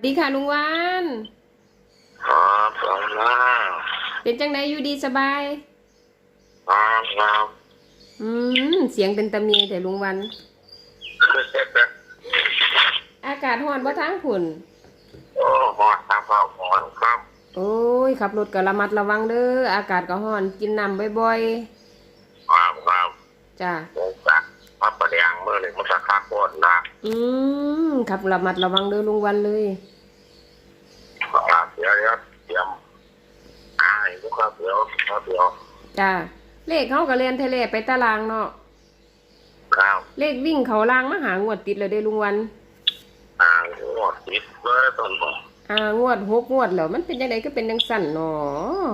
สวัสดีค่ะลุงวานครับสองหน้าเป็นจังไดอยู่ดีสบายครับครับอืมเสียงเป็นตะเมียแต่ลุงวัน อากาศร้อนบ่ทางผุ่นโอ้หอดครับครับหอดครับ โอ้ยขับรถก็ระมัดระวังเด้ออากาศก็ร้อนกินน้ำบ่อยครับครับๆจ้าผมจะมาประเดียงเมื่อหนึ่งมันจะคักโคตรนะอืมขับระมัดระวังเด้อลุงวันเลยครับเดี๋ยวเดี๋ยวเตรียมอายทุกครับเดี๋ยวครับเดี๋ยวจ้าเลขเขาก็เรียนเทเลไปตารางเนาะครับเลขวิ่งเขาลางมาหางวดติดเลยเด้อลุงวันอ่างหอดติดเลยต้นหมออ่างวดหกงวดแล้วมันเป็นจังไดก็เป็นจังสั่นเนาะ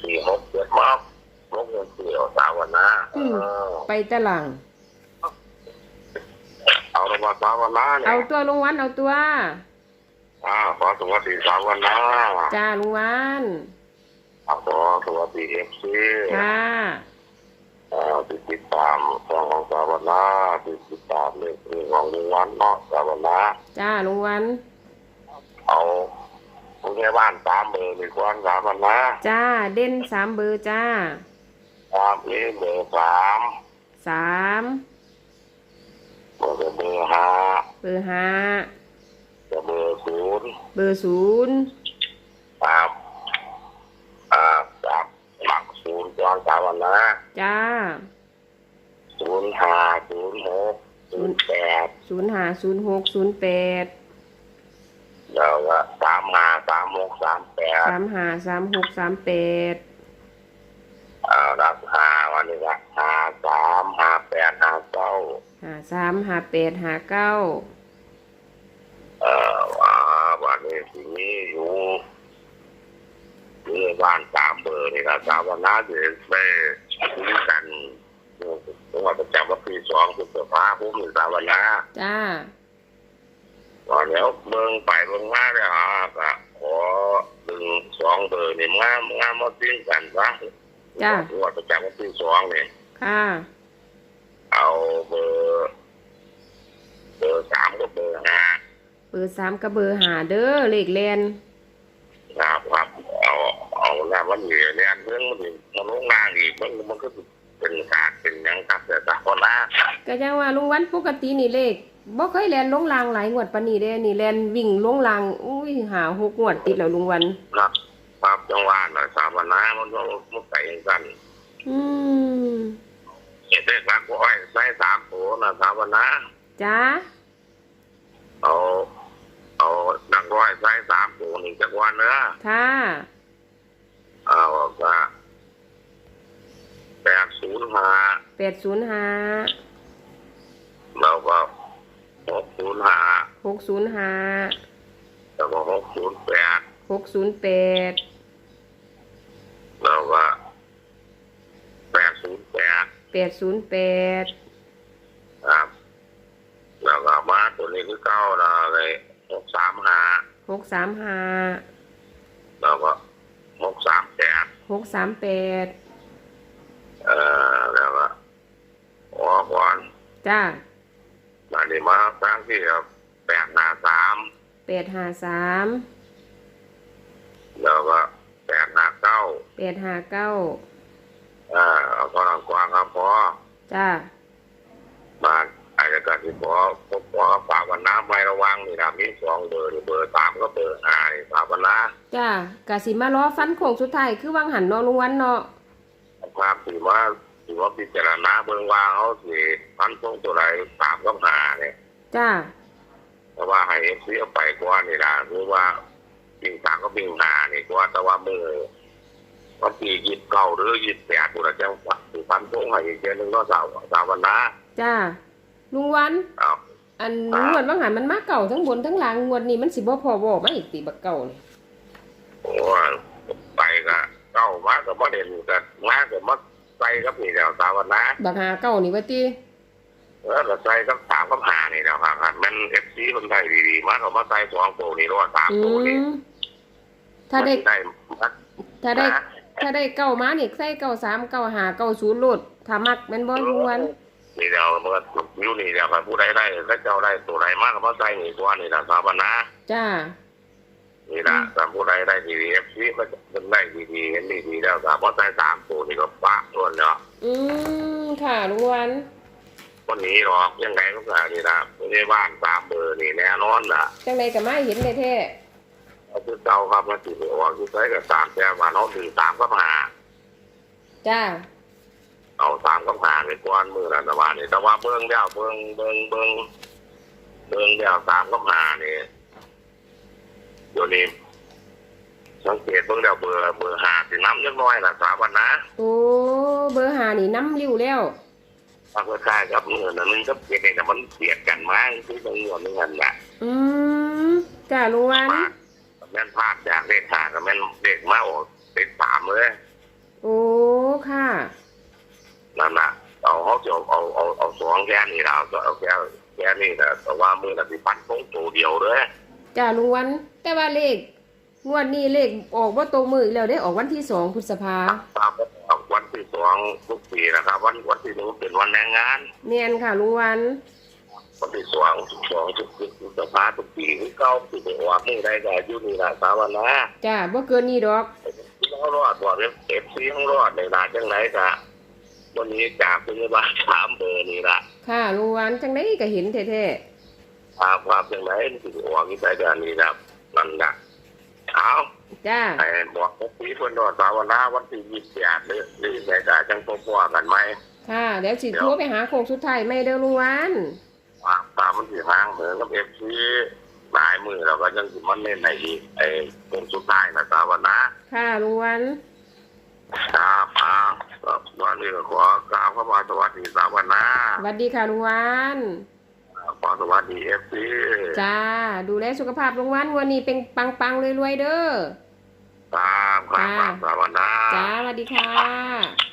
สี่หกเจ็ดมอบมกเงินเสี่ยวสาววันนะเออไปตาราง เอาละมาสาววันนะเนี่เอายตัวลุงวันเอาตัวอ่าขอสวัสดีสาววันนะจ้าลุงวันอ่าขอสวัสดีเอฟซีค่ะอ่าติดติดตามช่องของสาวนาติดติดตามเรื่องของลุงวันเนาะสาวนาจ้าลุงวัน เอาผู้ใหญ่บ้านสามเบอร์ในควรสาวนาจ้าเด่นสามเบอร์จ้าตามนี้เบอร์สามสาม เบอร์เบอร์ห้าเบอร์ห้าเบอร์ศูนย์เบอร์ศูนย์สามอ่าสามหลักศูนย์ควรสาวันาจ้าศูนย์ห้าศูนย์หกศูนย์แปดศูนย์ห้าศูนย์หกศูนย์แปดแล้วก็สามห้าสามหกสามแปดสามห้าสามหกสามแปด อ่ารักห้าวันนี้ละห้าสามห้าแปดห้าเก้า ห้า สามห้าแปดห้าเก้าเอ่อว่าวันนี้ที่นี้อยู่ที่บ้านสามเบอร์นี่นะสามวันน้าเดี๋ยวไปคุยกันจังหวัดประจำวันที่สองคือเปิดฟ้าพุ่มหรือสามวันน้าจ้าวันแล้วเมืองไปเมืองมาเลยฮะก็ขอดึงสองเบอร์นี่งามงามมาติ้งกันซะจ้าจังหวัดประจำวันที่สองนี่ค่ะ เอาเบอร์ เบอร์สามกับเบอร์ห้าเบอร์สามกับเบอร์ห้าเด้อเลขแลนครับครับเอาเอาแล้วมันเหนื่อยเนี่ยเรื่องมันมันลงนางอีกมันมันก็เป็นการเป็นหยังครับแต่ตาคนละก็ยังว่าลุงวันปกตินี่เลขบ่เคยแลนลงรางหลายงวดปานนี้เด้นี่แลนวิ่งลงรางอุ้ยหาหกงวดติดแล้วลุงวันครับครับจังหวะน่ะสามวันนะมันก็มันไก่กันอืมเด็กรักก็อ้อยใส่สามตัวนะสามวันนะ จ้าเอาเอาดักร้อยใส่สามตัวนี่จักวันเนอะค่ะเอาก็แปดศูนย์ห้าแปดศูนย์ห้าแล้วก็หกศูนย์ห้าหกศูนย์ห้าแล้วก็หกศูนย์แปดหกศูนย์แปดแล้วก็แปดศูนย์แปดแปดศูนย์แปด ครับ แล้วก็มาตัว นี้คือเก้าละเลยหกสามห้าหกสามห้าแล้วก็หกสามแปดหกสามแปดเอ่อแล้วก็ออกก่อนจ้ามาดีมาครั้งที่ครับแปดห้าสามแปดห้าสามแล้วก็แปดห้าเก้าแปดห้าเก้าอ่าเอาก็ลำกวางครับพอจ้ามาอาจจะการที่พอพบพอฝากวันน้ำไม่ระวังนี่นะมีสองเบอร์นี่เบอร์สามก็เบอร์ห้านี่ฝากวันน้จ้ากะสิมารอฟันโค้งสุดท้ายคือวังหันเนาะลุงวันเนาะำความถือว่าถือว่าพิจารณาเบื้องว่าเขาสิพันพงตัวไหนสามก็หาเนี่ยจ้าเพราะว่าให้เอฟซีเอาไปกว่านี่นะหรือว่าปิงสามก็ปิงหานี่กว่าแต่ว่ามือวันที่ยี่สิบเก้าหรือยี่สิบแปดตัวจะฝักถือพันพงให้อีกเดือนหนึ่งก็สาวสาววันนะจ้า ลุงวันเอาอันงวดวังหันมันมาเก่าทั้งบนทั้งล่างงวดนี้มันสิบ่พอบ่มาอีกติบักเก่านี่โอ้ยไปก็เก้ามาก็มาเด่นกันมาก็มาใส่กับนี่แล้วสาววันนะบักหาเก่านี่ว่าติแล้วก็ใส่กับสามกับหานี่แล้วครับมันเอฟซีคนไทยดีๆมาเขามาใส่สองตัวนี่รอดสามอืตัวนี่มถ้าได้มันได้มันถ้าได้ถ้าได้เก่ามานี่ใส่เก่าสามเก่าหาเก่าศูนย์โลดถ้ามักแม่นบ่ลุงวันม นี่เดียวมันก็อยู่นี่เดียวกันผู้ใดได้ก็เจ้าได้ตัวใดมากก็มาใส่นี่ตัวนี่นะสาบนะจ้านี่นะสามผู้ใดได้ดีเอฟซีก็จะเป็นได้ดีๆเห็นดีๆแล้วสามพอใส่สามตัวนี่ก็ปากส่วนเนาะอืมค่ะลุงวันวันนี้หรอกยังไงก็ได้นี่นะไม่ได้บ้านสามเบอร์นี่แน่นอนนะจังไดก็มาเห็นแท้เอาคือเก่าครับมาติดหัวคือใช้กับสามแต่ว่าน้องถือสามก็หาๆจ้า เอาสามก็หาในกวนมือนะแต่ว่านี่แต่ว่าเบิ้งเดียวเบิ้งเบิ้งเบิ้งเบิ้งเดียวสามก็หานี่เดี๋ยวนี้สังเกตเบิ้งเดียวเบอร์เบอร์หาสิน้ำเล็กน้อยนะสามวันนะโอ้เบอร์หานี่น้ำริ้วแล้วถ้าเพื่อค่ายกับเงินนะนึงก็เปลี่ยนแต่มันเปลี่ยนกันมากที่ตรงเงินนึงกันแหละอืมจ้าลุงวันแม่นพลาดจากเลขหากับแม่นเด็กมาออกเลขสามเลยโอ้ค่ะ นั่นน่ะเอาเขาจะเอาเอาเอาสองแค่นี้เราจะเอาแค่แค่นี้นะแต่ว่ามือน่ะที่ปั่นตรงตัวเดียวเลยจ้าลุงวัน แต่ว่าเลขงวดนี้เลขออกว่าตรงมืออีกแล้วได้ออกวันที่สองพฤษภาตามวันที่สองทุกปีนะครับ วันวันที่หนึ่งเป็นวันแรงงานเนียนค่ะลุงวันวันที่สองสองทุกปีทุกสภาทุกปีที่เก้าปีเดียวมือได้ก็อยุ่นี่นะสาวันนะจ้าบ่เกินนี้ดอกที่เขารอดบอกเอฟเอฟซีเขารอดในร้านจังไหนกะ วันนี้จากพยาบาลสามเบอร์นี่ละค่ะลุงวันจังไดก็เห็นแท้ภาพภาพจังไหนที่หัวกิจการนี่นะนั่นนะเอาๆจ้า ไอ้บอกเอฟซีเพื่อนรอดสาวันนะวันที่ยี่สิบแปดหรือหรือในกาจังพบว่ากันไหมค่ะ เดี๋ยวสิโทรไปหาโคงสุดท้ายไม่เด้อลุงวันว่าตามมันสีห้างเหมือนกับเอฟซีหลายมือเราก็ยังสิมันเล่นในอีกไอ้ตรงสุดท้ายนะสาวันนะค่ะลุงวันครับอ่าก็วั นนี้ก็ขอกล่าวเข้ามาสวัสดีสาวันนะสวัสดีค่ะลุงวันขอสวัสดีเอฟซีจ้า ดูแลสุขภาพลุงวันวันนี้เป็นปังๆรวยๆเด้อครับครับครับสวัสดีนะจ้าสวัสดีค่ะ